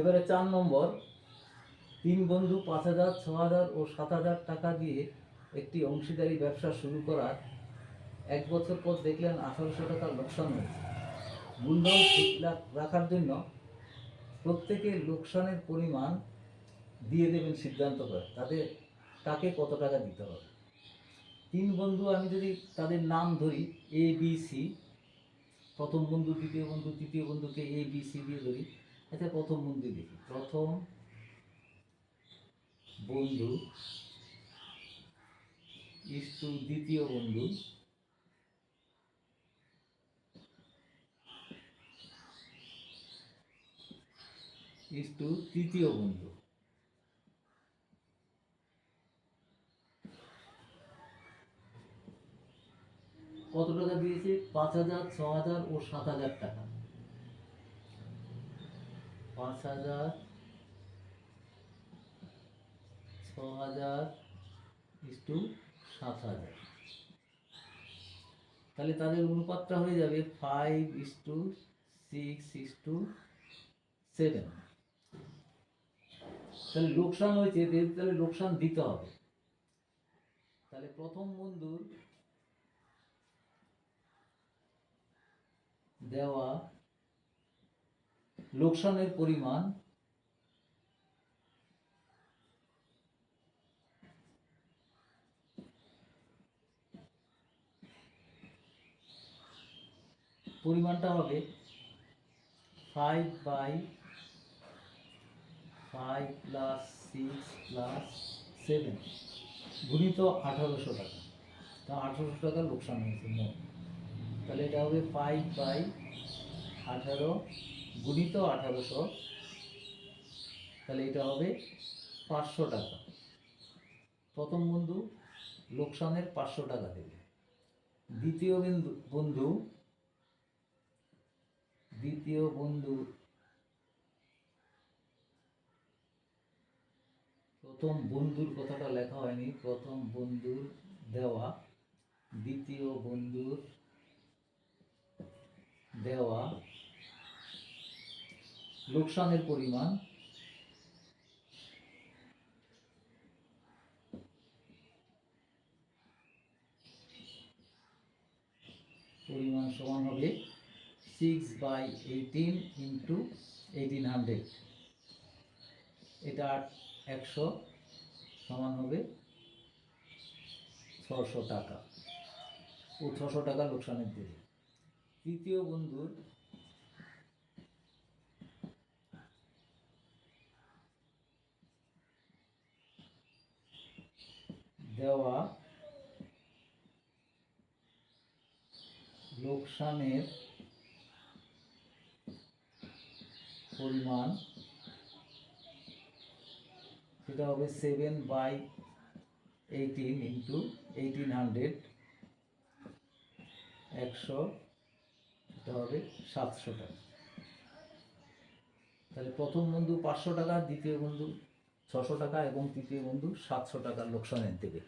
এবারে চার নম্বর, তিন বন্ধু পাঁচ হাজার, ছ হাজার ও সাত হাজার টাকা দিয়ে একটি অংশীদারি ব্যবসা শুরু করার এক বছর পর দেখলেন আঠারোশো টাকা লোকসান হয়েছে। মূলধন ঠিক রাখার জন্য প্রত্যেকে লোকসানের পরিমাণ দিয়ে দেবেন সিদ্ধান্ত করে। তাদের তাকে কত টাকা দিতে হবে? তিন বন্ধু, আমি যদি তাদের নাম ধরি এ বি সি প্রথম বন্ধু, দ্বিতীয় বন্ধু, তৃতীয় বন্ধুকে এ বি সি দিয়ে ধরি আচ্ছা প্রথম বন্ধু দেখি। প্রথম বন্ধু ইস টু দ্বিতীয় বন্ধু। ইস টু তৃতীয় বন্ধু। কত টাকা দিয়েছে? পাঁচ হাজার, ছ হাজার ও সাত হাজার টাকা। পাঁচ হাজার ছ হাজার ইস টু সাত হাজার তাহলে তাদের অনুপাতটা হয়ে যাবে five is to six is to seven তাহলে লোকসান হয়েছে, এদের তাহলে লোকসান দিতে হবে। তাহলে প্রথম বন্ধুর দেওয়া লোকসানের পরিমাণ পরিমাণটা হবে five by five plus six plus seven গুণিত আঠারোশো টাকা। তা আঠারোশো টাকা লোকসান হয়েছে মোট। তাহলে এটা হবে ফাইভ বাই আঠারো গুণিত আঠারোশো। তাহলে এটা হবে পাঁচশো টাকা। প্রথম বন্ধু লোকসানের পাঁচশো টাকা দেবে। দ্বিতীয় বিন্দু বন্ধু দ্বিতীয় বন্ধু প্রথম বন্ধুর কথাটা লেখা হয়নি। প্রথম বন্ধুর দেওয়া। দ্বিতীয় বন্ধুর দেওয়া। লোকসানের পরিমাণ। পরিমাণ সমান হবে six by eighteen into eighteen hundred এটা একশো সমান হবে ছশো টাকা। ও ছশো টাকা লোকসানের দিকে তৃতীয় বন্ধুর দেওয়া লোকসানের পরিমাণ, সেটা হবে seven by eighteen into eighteen hundred একশো এটা হবে সাতশো টাকা। তাহলে প্রথম বন্ধু পাঁচশো টাকা, দ্বিতীয় বন্ধু ছশো টাকা এবং তৃতীয় বন্ধু সাতশো টাকার লোকসানের দেবে